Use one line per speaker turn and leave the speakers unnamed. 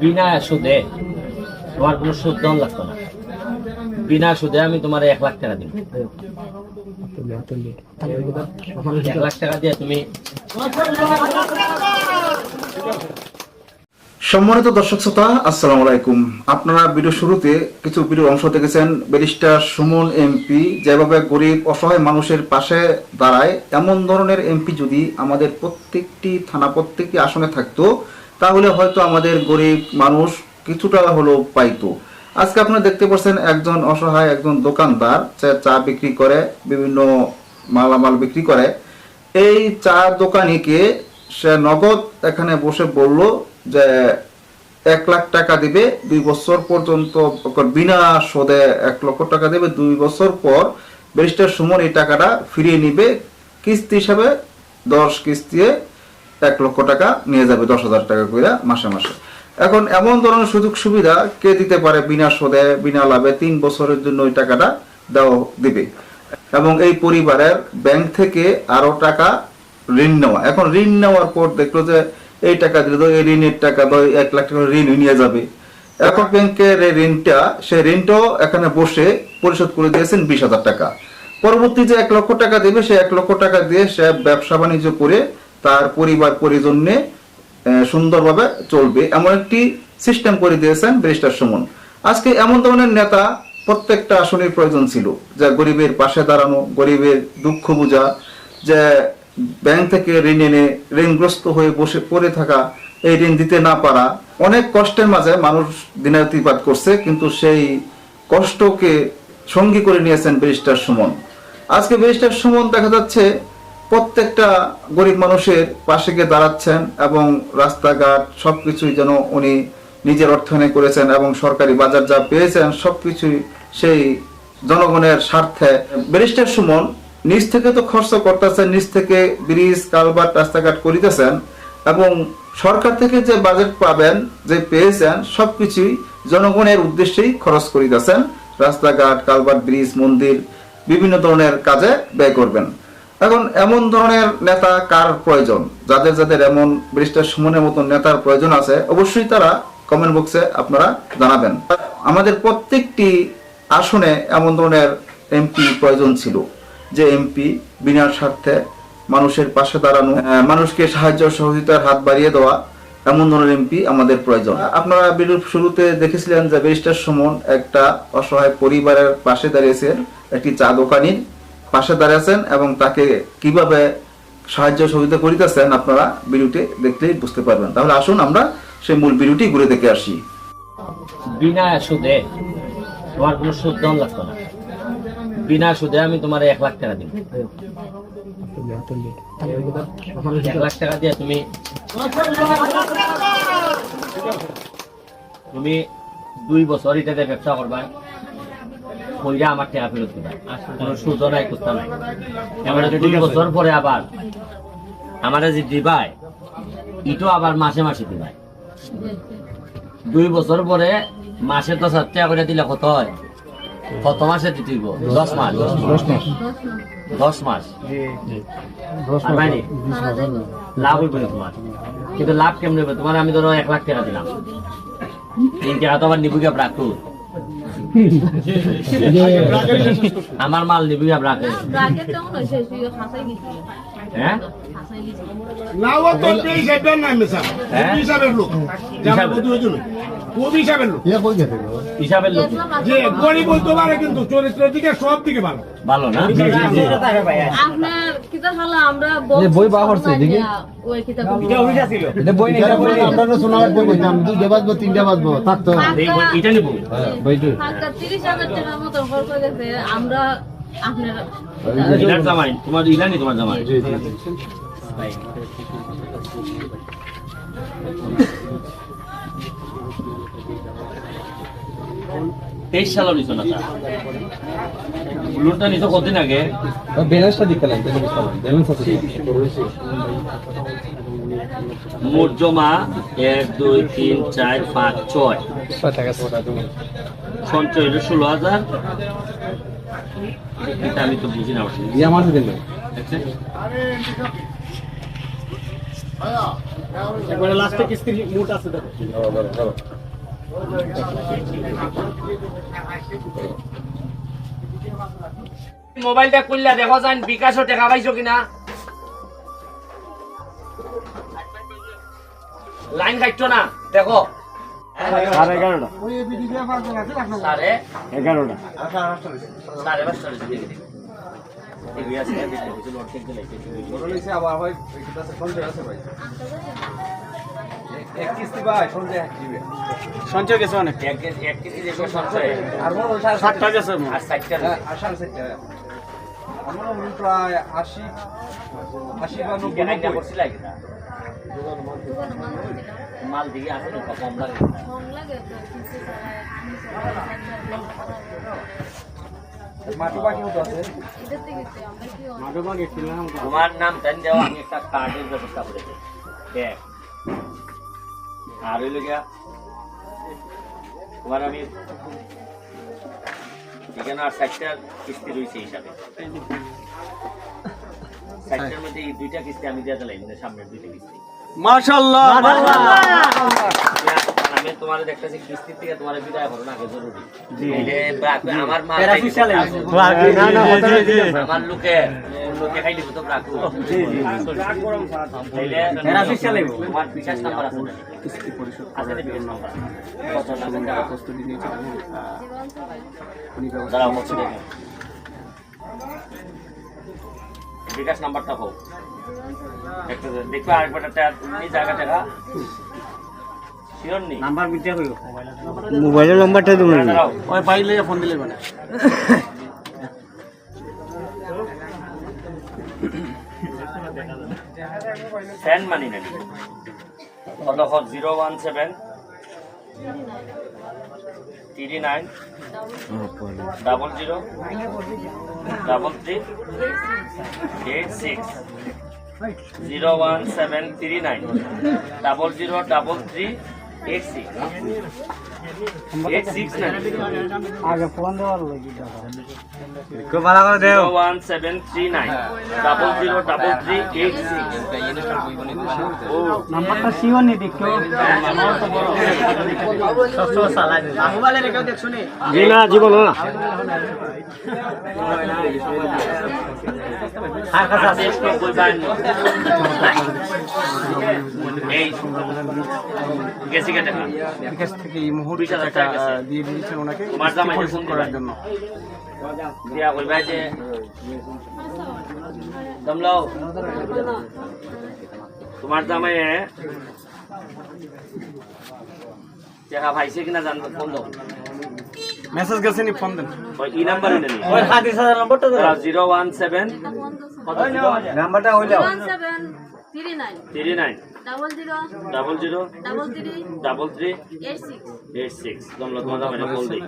বিনা সুদে তোমার কোনো সুদ দেওয়া লাগতো না। বিনা সুদে আমি তোমার এক লাখ টাকা দিব এক লাখ টাকা দিয়ে তুমি
সম্মানিত দর্শক শ্রোতা, আসসালামু আলাইকুম। আপনারা ভিডিও শুরুতে কিছু ভিডিও অংশ দেখেছেন। ব্যারিস্টার সুমন এমপি, যেভাবে গরিব, অসহায় মানুষের পাশে দাঁড়ায়, এমন ধরনের এমপি যদি আমাদের প্রত্যেকটি থানা, প্রত্যেকটি আসনে থাকতো তাহলে হয়তো আমাদের গরিব মানুষ কিছুটা হলেও পাইতো। আজকে আপনারা দেখতে পাচ্ছেন একজন অসহায় একজন দোকানদার চা বিক্রি করে, বিভিন্ন মালামাল বিক্রি করে। এই চা দোকানিকে সে নগদ এখানে বসে বলল যে, এক লাখ টাকা দিবে, দুই বছর পর্যন্ত বিনা সুদে এক লক্ষ টাকা দেবে, দুই বছর পর ব্যারিস্টার সুমন এই টাকাটা ফিরিয়ে নিবে। কিস্তি হিসাবে দশ কিস্তিয়ে এক লক্ষ টাকা নিয়ে যাবে দশ হাজার টাকা করে মাসে মাসে। এখন এমন ধরনের সুযোগ সুবিধা কে দিতে পারে বিনা সুদে, বিনা লাভে তিন বছরের জন্য ওই টাকাটা দেওয়া দিবে। এবং এই পরিবারের ব্যাংক থেকে আরও টাকা ঋণ নেওয়া। এখন ঋণ নেওয়ার পর দেখল যে এই টাকা দিলে, এই ঋণের টাকা তো এক লাখ টাকা ঋণ নিয়ে যাবে। একক ব্যাংকের এই ঋণটা, সেই ঋণটাও এখানে বসে পরিশোধ করে দিয়েছেন বিশ হাজার টাকা। পরবর্তী যে এক লক্ষ টাকা দেবে সে এক লক্ষ টাকা দিয়ে সে ব্যবসা বাণিজ্য করে তার পরিবার পরিজন নিয়ে আহ, সুন্দরভাবে চলবে। এমন একটি সিস্টেম করে দিয়েছেন ব্যারিস্টার সুমন। আজকে এমন ধরনের নেতা প্রত্যেকটা আসনের প্রয়োজন ছিল। যা গরিবের পাশে দাঁড়ানো গরিবের দুঃখ বোঝা যে ব্যাংক থেকে ঋণ এনে ঋণগ্রস্ত হয়ে বসে পড়ে থাকা এই ঋণ দিতে না পারা অনেক কষ্টের মাঝে মানুষ দিনাতিপাত করছে কিন্তু সেই কষ্টকে সঙ্গী করে নিয়েছেন ব্যারিস্টার সুমন। আজকে ব্যারিস্টার সুমন দেখা যাচ্ছে প্রত্যেকটা গরিব মানুষের পাশে গিয়ে দাঁড়াচ্ছেন এবং রাস্তাঘাট সবকিছুই যেন উনি নিজের অর্থায়নে করেছেন এবং সরকারি বাজার যা পেয়েছেন সবকিছুই সেই জনগণের স্বার্থে। ব্যারিস্টার সুমন নিজ থেকে তো খরচ করতেছেন, নিজ থেকে ব্রিজ, কালভার্ট, রাস্তাঘাট করিতেছেন এবং সরকার থেকে যে বাজেট পাবেন, যে পেয়েছেন, সবকিছুই জনগণের উদ্দেশ্যেই খরচ করিতেছেন। রাস্তাঘাট, কালভার্ট, ব্রিজ, মন্দির, বিভিন্ন ধরনের কাজে ব্যয় করবেন। এখন এমন ধরনের নেতা কার প্রয়োজন? যাদের যাদের এমন ব্যারিস্টার সুমনের মতন নেতার প্রয়োজন আছে, অবশ্যই তারা কমেন্ট বক্সে আপনারা জানাবেন। আমাদের প্রত্যেকটি আসনে এমন ধরনের এমপি প্রয়োজন ছিল, যে এমপি বিনা স্বার্থে মানুষের পাশে দাঁড়ানো মানুষকে সাহায্য সহযোগিতার হাত বাড়িয়ে দেওয়া এমন ধরনের এমপি আমাদের প্রয়োজন। আপনারা ভিডিওর শুরুতে দেখেছিলেন যে ব্যারিস্টার সুমন একটা অসহায় পরিবারের পাশে দাঁড়িয়েছেন একটি চা দোকানির পাশে দাঁড়িয়েছেন এবং তাকে কীভাবে সাহায্য সহযোগিতা করিতেছেন আপনারা ভিডিওটি দেখলেই বুঝতে পারবেন। তাহলে আসুন আমরা সেই মূল ভিডিওটি ঘুরে দেখে আসি।
বিনা সুদে তোমার কোনো সুদ দেওয়া লাগতো না। বিনা সুদে আমি তোমার এক লাখ টাকা দিব। এক লাখ টাকা দিয়ে তুমি তুমি দুই বছর এটাতে ব্যবসা করবা। কইরা আমার টাকা ফেরত দিবা। কোনো সুদ নাই করতে নাই দুই বছর পরে আবার আমার যে দিবাই ইটো আবার মাসে মাসে দিবাই দুই বছর পরে মাসে দশ হাজার টাকা করে দিলে কত হয়? কত মাসে দিতে হইব? দশ মাস। দশ মাস? লাভ হইব তোমার। কিন্তু লাভ কেমন হবে তোমার আমি ধরো এক লাখ টাকা দিলাম। তিন টাকা তো আবার নিবুগা রাখু। আমার মাল নিবি রাখে হ্যাঁ?
হিসাবের
হ্যাঁ?
হিসাবের লোক।
হিসাবের?
লোক।
হিসাবের লোক।
গরিব বলতে পারে কিন্তু চরিত্র দিকে সব দিকে ভালো।
ভালো না?
আপনার কিতাব হলো আমরা
বই বার করছে, দেখি।
ওই কিতাব
এটা বই নেই, এটা বই নেই।
আপনারা শোনা বাজবে দুইটা বাজবো তিনটা বাজবো থাকতো
এটা নিবো
বইটু।
হালকা টাকার মতো খরচ গেছে। আমরা আপনার
ইলার জামাই তোমার ইলানি তোমার জামাই। তেইশ সালও নিছো না লোনটা নিছো কতদিন আগে?
ব্যালেন্সটা দিতে লাগে, তাহলে বুঝতে পারবেন। ব্যালেন্স আছে।
মোট জমা এক দুই তিন চার পাঁচ ছয়। সঞ্চয় ষোলো হাজার। এটা আমি তো বুঝি না
আমার?
একবারে লাস্টে কিস্তির মুট আছে দেখো।
মোবাইলটা খুললা দেখো যান বিকাশও টাকা পাইছো কিনা? লাইন কাটছো না? দেখো।
সাড়ে এগারোটা।
সাড়ে
এগারোটা।
সাড়ে পাঁচটা
আবার ভাই সঞ্চয় আছে ভাই। এক কিস্তি ভাই সঞ্চয় সঞ্চয় গেছে অনেক।
এক কেজি- এক কেজি দেখো সঞ্চয়।
আর মনে হয় সাড়ে গেছে।
আর ষাটটা
আর সাড়ে ষাটটা আমার মনে হয় প্রায় আশি আশি বা নব্বই
কিনা?
দোকানে মাল
দিকে আছে তো কম লাগে
কম লাগে
তোমার নাম দেওয়া আমি একটা কার্ডের ব্যবস্থা করেছি আর হইল গিয়া তোমার আমি এখানে আর ষাটটার কিস্তি রয়েছে হিসাবে। ষাটটার মধ্যে এই দুইটা কিস্তি আমি দিয়ে দিলাম মানে সামনের দুইটা কিস্তি।
মাশাআল্লাহ
আমি তোমার দেখতেছি কিস্তির থেকে তোমার বিদায় করো না আগে জরুরি। আমার মা আমার লোকে লোকে খাইলি তো রাখো তোমার বিকাশ নাম্বার আছে? আছে নাম্বার? দাঁড়াও দেখে। নাম্বারটা হোক একটা দেখবে আরেকবার একটা এই জায়গা নি
নাম্বার বিদ্যা কইও
মোবাইলের নাম্বারটা
দাঁড়াও
ওই পাইলে ফোন দিলে মানে।
মানি কত কত zero one seven three nine double zero double three eight six zero one seven three nine double zero double three eight six eight six nine
আগে ফোন দেওয়ার লাগি
খুব ভালো করে দেও।
Zero one seven three nine. Double zero double three eight six.
নাম্বারটা sure নি দেখো। মোবাইলে রেখেও দেখছ নি জি না জীবন না।
এই গেছি কে টাকা
বিকাশ থেকে এই মুহূর্তে
বিশ হাজার
দিয়া
বলবে তোমার জামাই টাকা পাইছে কিনা জানব ফোন দাও
মেসেজ গেছে নি ফোন দেন।
ওই এই নাম্বারে নেন
ওই 37000 নম্বরটা দাও
017
কত
নাম্বারটা হইল।
17 39
39 00
00 33
33 86
এইট সিক্স
দমলা তোমার ফোন দিই।